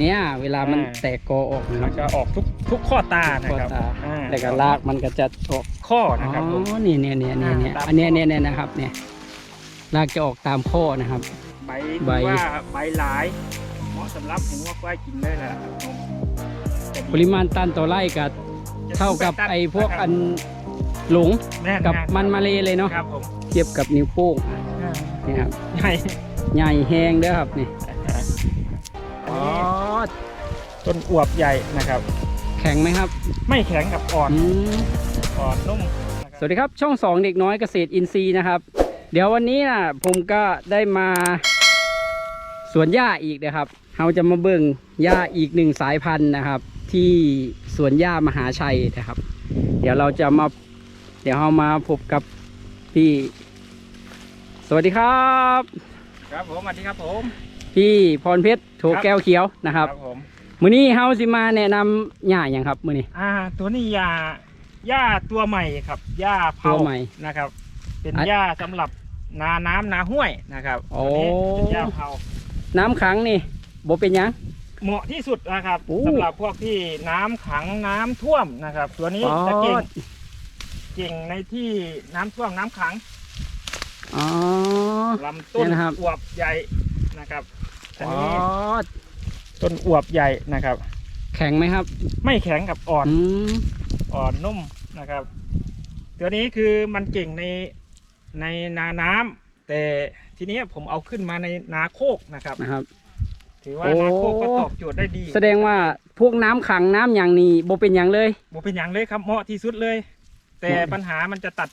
เนี่ยเวลามันอ่า แตกกอออกนะคมัรันบจะออกทุกทุกข้อตานะข้อครับตาอ่าแล้วก็รากมันก็จะออกข้ออ๋นะครับผม อนี่เนี่ยเนี่ยเนี่ยเนี่ยอ่าตามอันเนี้ยเนี่ยเนี่ยนะครับเนี่ยรากจะออกตามข้อนะครับ ใบใบถือว่าใบหลาย เหมาะสำหรับเห็นว่าควายกินได้แหละครับผมจะดีปริมาณตันต่อไร่กับจะเท่ากับตัดไอ้พวกะครับอันหลงแน่นกับๆมันมาเลเลยเนาะครับผมเทียบกับนิ้วโป้งอ่านี่ครับใหญ่ ใหญ่แห้งเด้อครับนี่อันนี้ ต้นอวบใหญ่นะครับ แข็งไหมครับไม่แข็งกับอ่อนอืมอ่อนนุ่มนะครับสวัสดีครับช่องสองเด็กน้อยเกษตรอินทรีย์นะครับ เดี๋ยววันนี้นะผมก็ได้มาสวนหญ้าอีกนะครับเราจะมาเบิ่งหญ้าอีกหนึ่งสายพันธุ์นะครับ ที่สวนหญ้ามหาชัยนะครับ เดี๋ยวเราจะมาเดี๋ยวเรามาพบกับพี่ สวัสดีครับ ครับผมสวัสดีครับผม พี่พรเพชรโถแก้วเขียวนะครับ ผม มื้อนี้เฮาสิมาแนะนำหญ้าอย่างครับมื้อนี้ อ่า ตัวนี้ยาหญ้าตัวใหม่ครับหญ้าเผาตัวใหม่นะครับ เป็นอันหญ้าสำหรับนาน้ำนาห้วยนะครับโอ้ ตัวนี้เป็นหญ้าเผาน้ำขังนี่บ่เป็นหยัง เหมาะที่สุดนะครับโอ้ สำหรับพวกที่น้ำขังน้ำท่วมนะครับ ตัวนี้จะเก่งเก่งในที่น้ำท่วมน้ำขังอ๋อ ลำต้นเนี่ยนะครับ อวบใหญ่นะครับอันอ๋อนี้ ต้นอวบใหญ่นะครับ แข็งไหมครับ ไม่แข็งกับอ่อน อืมอ่อนนุ่มนะครับ ตัวนี้คือมันเก่งในในนาน้ำแต่ทีนี้ผมเอาขึ้นมาในนาโคกนะครับ นะครับ ถือว่าโอ้ นาโคกก็ตอบโจทย์ได้ดีแสดงว่าพวกน้ำขังน้ำอย่างนี้บ่เป็นหยังเลย บ่เป็นอย่างเลยครับเหมาะที่สุดเลย แต่เหมาะ ปัญหามันจะตัด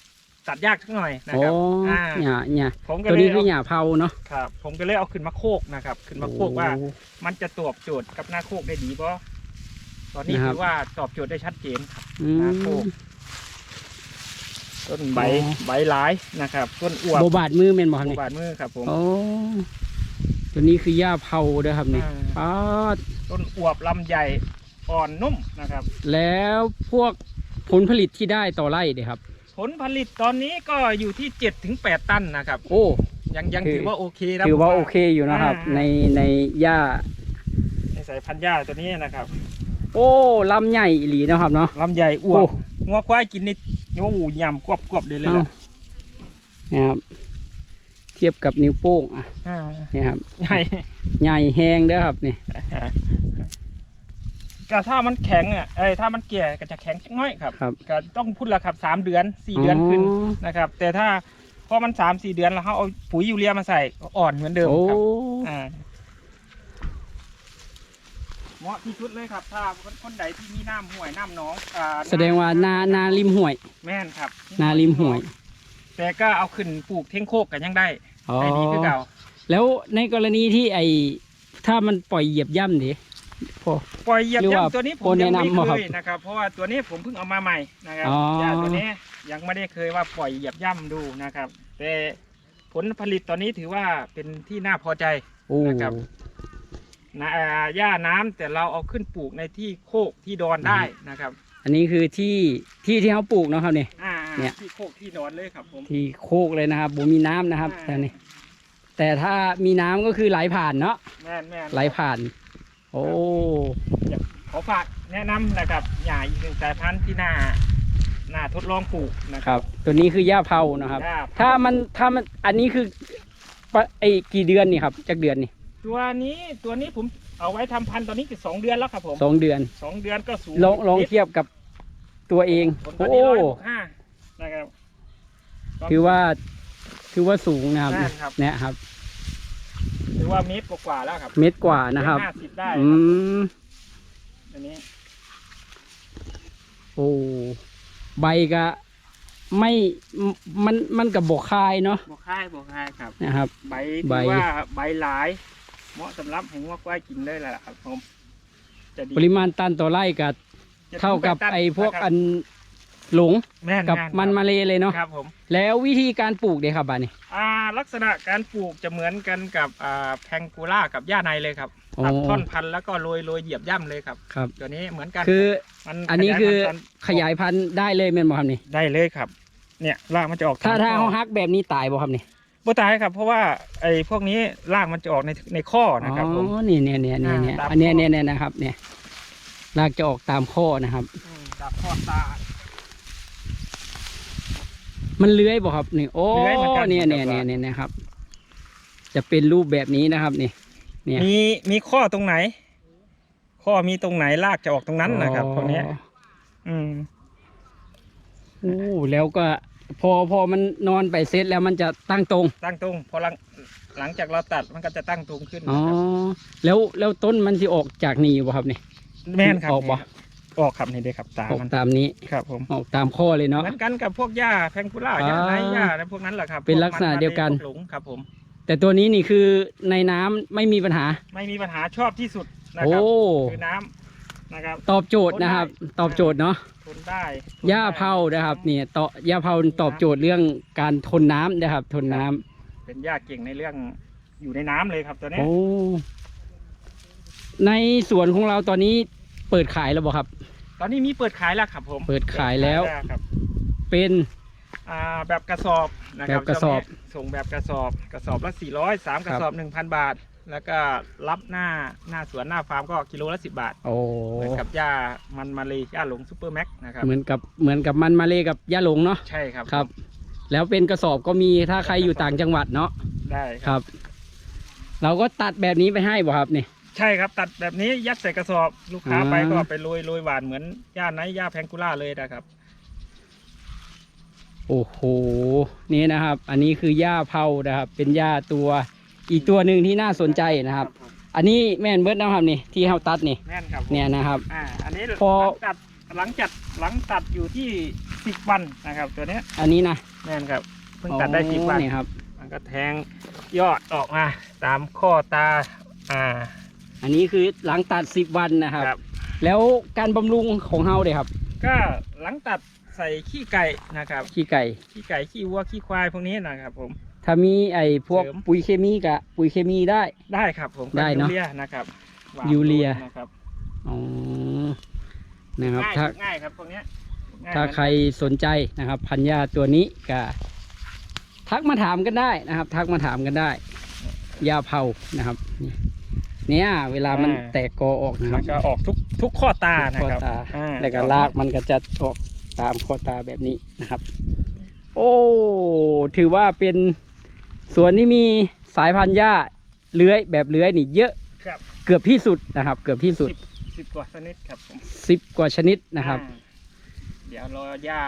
ตัดยากสักหน่อยนะโอ้ครับอ่าหญ้าหญ้าผมก็ตัวเลยนี้คือเอาหญ้าเผาเนาะครับ ผมก็เลยเอาขึ้นมาโคกนะครับ ขึ้นมาโคกว่าโอ้ มันจะตอบโจทย์กับนาโคกได้ดีบ่ตอนนี้นะครับ ถือว่าตอบโจทย์ได้ชัดเจนครับ อืนาโคมกต้นใบอ๋อ ใบหลายนะครับ ต้นอวบโบบาดมือแม่นบ่ครับนี่บาดมือครับผมโอ้ตัวนี้คือหญ้าเผาเด้อครับนี่อ่าอ๋อต้นอวบลำใหญ่อ่อนนุ่มนะครับ แล้วพวกผลผลิตที่ได้ต่อไร่เด้ครับ ผลผลิตตอนนี้ก็อยู่ที่7จ็ถึงแตันนะครับ โอ้ ยังยังคือถือว่าโอเคนะถือว่าผมโอเคอยู่นะครับอ่าในในหญ้าในสายพันธุ์หญ้าตัวนี้นะครับ โอ้ลำใหญ่อีหลีเนาะครับเนาะลำใหญ่อวโอ้บงัวควายกินนี่โอ้โหยำกรอบกรอบๆเลยเลยเอ้าล่ะนะครับเทียบกับนิ้วโป้งอะอ่านี่ครับใหญ่ใหญ่แห้งเด้อครับนี่ ก็ถ้ามันแข็งอะเอ้ยถ้ามันเกลี่ยก็จะแข็งจักหน้อยครับครับ ก็ต้องพูดแล้วครับสามเดือนสี่เดือนขึ้นอ๋อ นะครับ แต่ถ้าพอมันสามสี่เดือนแล้วเขาเอาปุ๋ยยูเรียมาใส่ก็อ่อนเหมือนเดิมโอ้ ครับอ่าเหมาะที่สุดเลยครับ ถ้าคนคนใดที่มีน้ำห้วยน้ำหนองอ่าแสดงว่านานาริมห้วย แม่นครับนาริมห้วย แต่ก็เอาขึ้นปลูกเท่งโคกกันยังได้อ๋อ ได้ดีคือเก่า แล้วในกรณีที่ไอถ้ามันปล่อยเหยียบย่ำดิ พอ ปล่อยเหยียบหรือว่าย่ำตัวนี้ผมคนยังแนะไม่นำมาเคครับยนะครับ เพราะว่าตัวนี้ผมเพิ่งเอามาใหม่นะครับอ๋อยาตัวนี้ยังไม่ได้เคยว่าปล่อยเหยียบย่ำดูนะครับ แต่ผลผลิตตอนนี้ถือว่าเป็นที่น่าพอใจ โอ้นะครับ นะอ่าหญ้าน้ำแต่เราเอาขึ้นปลูกในที่โคกที่ดอนได้นะครับ อันนี้คือที่ที่ที่เขาปลูกเนาะครับนี่อ่าเนี่ย ที่โคกที่ดอนเลยครับผม ที่โคกเลยนะครับบ่มีน้ำนะครับอ่า แต่นี่แต่ถ้ามีน้ำก็คือไหลผ่านเนาะแม่นแม่นไหลผ่าน โอ้ขอฝากแนะนำนะครับหญ้าอีกหนึ่งสายพันธุ์ที่น่าน่าทดลองปลูกนะคครัรับ บ ตัวนี้คือหญ้าเผานะครับหญ้ถ้ามันถ้ามันอันนี้คือปะไอกี่เดือนนี่ครับจากเดือนนี่ตัวนี้ตัวนี้ผมเอาไว้ทำพันธุ์ตอนนี้คือสองเดือนแล้วครับผมสองเดือนสองเดือนก็สูงลองลองนิดเทียบกับตัวเอง ผลตอนโอ้ นี้ร้อยหกห้านะครับ ถือว่าถือว่าสูงนะครับใช่ครับ เนี่ยครับ ถือว่าเมตรกว่าๆแล้วครับเม็ดกว่านะครับ ห้าสิบได้อืครับม อันนี้โอ้ ใบก็ไม่มันมันกับบกคายเนาะบวกค่ายบวกค่ายครับ นะครับ ใบใบ ถือว่าใบหลาย เหมาะสำหรับให้งัวควายกินได้แหละครับผมจะดีปริมาณตันต่อไร่กับจะเท่ากับตันไอ้พวกนะครับอัน หลงแม่นกับแมันมาเลเลยเนาะครับผมแล้ววิธีการปลูกเด้ครับบ้านนี้อ่าลักษณะการปลูกจะเหมือนกันกับอ่าแพงกูล่ากับหญ้าในเลยครับโอ้ตัดท่อนพันธุ์แล้วก็โรยโรยเหยียบย่ำเลยครับครับตัวนี้เหมือนกันคือมันอันนี้คือขยายพันธุ์ขยายพันธุ์ได้เลยแม่นบ่ครับนี่ได้เลยครับ เนี่ยรากมันจะออกถ้าทงถ้าท่เขาฮักแบบนี้ตายบ่ครับนี่บ่ตายครับเพราะว่าไอ้พวกนี้รากมันจะออกในในข้อนะครับผมอ๋อนี่เนี่ยเนี่ยเนี่ยเนี่ยอ่าตามอันเนี้ยข้อเนี่ยเนี่ยนะครับ เนี่ยรากจะออกตามข้อนะครับมดับข้อตา มันเลื้อยบ่ครับนี่โอ้เลื้อยเหมือนกันเนี่ยเหมืเนี่อยนกันเนี่ยเนี่ยนะครับ จะเป็นรูปแบบนี้นะครับนี่ เนี่ยมีมีข้อตรงไหน ข้อมีตรงไหนรากจะออกตรงนั้นนะครับพวกเนี้ยอ๋ออืมโอ้แล้วก็ พอพอมันนอนไปเสร็จแล้วมันจะตั้งตรง ตั้งตรงพอหลังหลังจากเราตัดมันก็จะตั้งตรงขึ้นอ๋อนะครับแล้วแล้วต้นมันจะออกจากนี่บ่ครับนี่แม่นครับออกบ่ ออกครับนี่เด้ครับตาออกมันตามนี้ครับผมออกตามข้อเลยเนาะ เหมือนกันกับพวกหญ้าแพงกุล่าหญ้าอ่าไรหญ้าอะไรพวกนั้นแหละครับเป็นพวลักษณะมัเดียวกัน พหลงครับผมแต่ตัวนี้นี่คือในน้ำไม่มีปัญหา ไม่มีปัญหาชอบที่สุดนะโอ้ครับคือน้ำนะครับ ตอบโจทย์นะครับทนได้ ตอบโจทย์เนาะทนได้ทนหญ้าได้ เผานะครับ เนี่ยต่อหญ้าเผาตอบโจทย์เรื่องการทนน้ำนะครับ ทนน้ำเป็นหญ้าเก่งในเรื่องอยู่ในน้ำเลยครับตัวเนี้ยโอ้ในสวนของเราตอนนี้ เปิดขายแล้วบ่ครับ ตอนนี้มีเปิดขายแล้วครับผมเปิดขายแล้ว เปิดขายครับเป็นอ่าแบบกระสอบนะครับแบบกระสอบช่วงนี้ส่งแบบกระสอบกระสอบละ400สามกระสอบ 1,000 บาท แล้วก็รับหน้าหน้าสวนหน้าฟาร์มก็กิโลละ10 บาทโอ้เหมือนกับหญ้ามันมาเลยหญ้าหลงซูเปอร์แม็กนะครับเหมือนกับเหมือนกับมันมาเลกับย่าหลงเนาะใช่ครับครับ แล้วเป็นกระสอบก็มีถ้าใครอยู่ต่างจังหวัดเนาะได้ครับ เราก็ตัดแบบนี้ไปให้บ่ครับนี่ ใช่ครับ ตัดแบบนี้ยัดใส่กระสอบลูกค้าอ่าไปก็ไปโรยโรยหวานเหมือนหญ้าไนท์หญ้าแพงกุล่าเลยนะครับ โอ้โห นี่นะครับ อันนี้คือหญ้าเผานะครับ เป็นหญ้าตัวอีกตัวหนึ่งที่น่าสนใจนะครับ อันนี้แม่นเบิร์ดนะครับนี่ที่เฮาตัดนี่แม่นครับผมเนี่ยนะครับ อ่าอันนี้พอ หลังตัดหลังจัดหลังตัดอยู่ที่สิบวันนะครับ ตัวเนี้ยอันนี้นะแม่นครับเพิ่งตัดได้สิบวัน อ๋อนี่ครับ มันก็แทงยอดออกมาตามข้อตา อ่า อันนี้คือหลังตัดสิบวันนะครับ ครับ แล้วการบำรุงของเฮาเลยครับก็หลังตัดใส่ขี้ไก่นะครับ ขี้ไก่ ขี้ไก่ขี้วัวขี้ควายพวกนี้นะครับผม ถ้ามีไอ้พวกเสริม ปุ๋ยเคมีกะปุ๋ยเคมีได้ ได้ครับผมได้เนอะยูเรียนะครับหวานยูเรีย นะครับอ๋อนะครับง่ายถ้าง่ายครับพวกเนี้ยง่ายถ้าเหมือนใครสนใจนะครับ พันยาตัวนี้ก็ทักมาถามกันได้นะครับ ทักมาถามกันได้ ยาเผานะครับนี่ เนี่ยเวลามันแตกกอออกนะคมัรับนก็ออกทุกทุกข้อตานะข้อครับตาอ่าแล้วก็ลากมันก็จะออกตามข้อตาแบบนี้นะครับ โอ้ถือว่าเป็นสวนที่มีสายพันธุ์หญ้าเลื้อยแบบเลื้อยนี่เยอะครับเกือบที่สุดนะครับ เกือบที่สุดสิบสิบกว่าชนิดครับผมสิบกว่าชนิดนะครับ อ่า เดี๋ยวรอย่า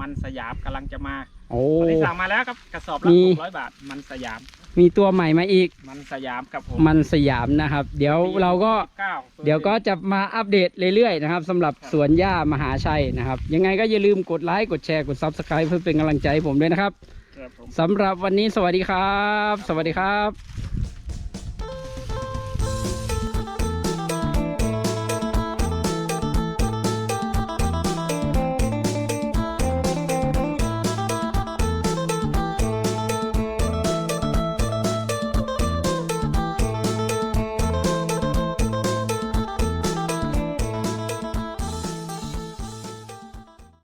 มันสยามกำลังจะมาโอ้ ตอนนี้สั่งมาแล้วครับกระสอบละมี หกร้อยบาท มันสยาม มีตัวใหม่มาอีก มันสยามครับผมมันสยามนะครับ เดี๋ยวเราก็เก้าเดี๋ยวก็จะมาอัปเดตเรื่อยๆนะครับสำหรับสวนหญ้ามหาชัยนะครับ ยังไงก็อย่าลืมกดไลค์กดแชร์กด Subscribe เพื่อเป็นกำลังใจให้ผมด้วยนะครับครับผม สำหรับวันนี้สวัสดีครับ สวัสดีครับ